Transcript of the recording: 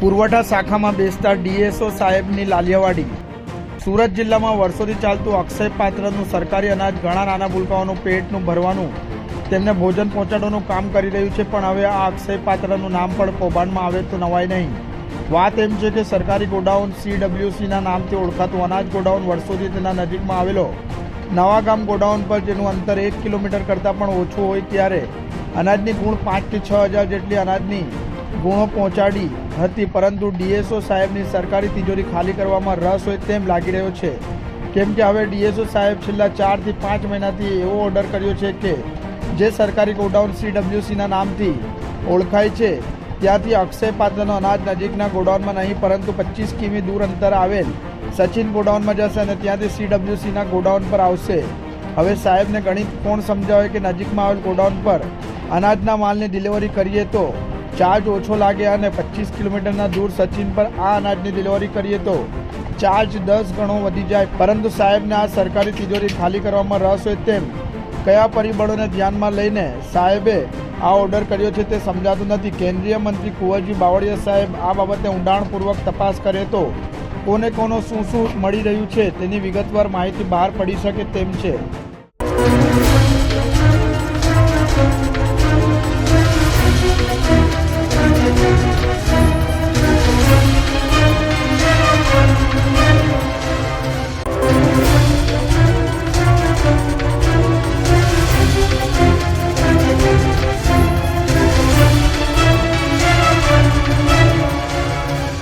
પુરવઠા શાખામાં બેસતા ડીએસઓ સાહેબની લાલિયાવાડી. સુરત જિલ્લામાં વર્ષોથી ચાલતું અક્ષય પાત્રનું સરકારી અનાજ ઘણા નાના ભૂલકાઓનું પેટનું ભરવાનું, તેમને ભોજન પહોંચાડવાનું કામ કરી રહ્યું છે, પણ હવે આ અક્ષય પાત્રનું નામ પણ કૌભાંડમાં આવે તો નવાય નહીં. વાત એમ છે કે સરકારી ગોડાઉન સીડબ્લ્યુસીના નામથી ઓળખાતું અનાજ ગોડાઉન વર્ષોથી તેના નજીકમાં આવેલો. નવાગામ ગોડાઉન પર જેનું અંતર એક કિલોમીટર કરતાં પણ ઓછું હોય ત્યારે અનાજની ગુણ પાંચથી છ હજાર જેટલી અનાજની ગુણો પહોંચાડી હતી, પરંતુ ડીએસઓ સાહેબની સરકારી તિજોરી ખાલી કરવામાં રસ હોય તેમ લાગી રહ્યો છે. કેમ કે હવે ડીએસઓ સાહેબ છેલ્લા ચારથી પાંચ મહિનાથી એવો ઓર્ડર કર્યો છે કે જે સરકારી ગોડાઉન સીડબ્લ્યુસીના નામથી ઓળખાય છે. ત્યાંથી અક્ષય પાત્રનો અનાજ નજીકના ગોડાઉનમાં નહીં, પરંતુ પચીસ કિમી દૂર અંતર આવેલ સચિન ગોડાઉનમાં જશે અને ત્યાંથી સીડબ્લ્યુસીના ગોડાઉન પર આવશે. હવે સાહેબને ગણિત કોણ સમજાવે કે નજીકમાં આવેલ ગોડાઉન પર અનાજના માલની ડિલિવરી કરીએ તો? ચાર્જ ઓછો લાગે અને પચીસ કિલોમીટરના દૂર સચિન પર આ અનાજની ડિલિવરી કરીએ તો? ચાર્જ દસ ગણો વધી જાય, પરંતુ સાહેબને આ સરકારી તિજોરી ખાલી કરવામાં રસ હોય તેમ કયા પરિબળોને ધ્યાનમાં લઈને સાહેબે આ ઓર્ડર કર્યો છે તે સમજાતું નથી. કેન્દ્રીય મંત્રી કુંવરજી બાવળીયા સાહેબ આ બાબતે ઊંડાણપૂર્વક તપાસ કરે તો કોને કોનો શું શું મળી રહ્યું છે તેની વિગતવાર માહિતી બહાર પડી શકે તેમ છે.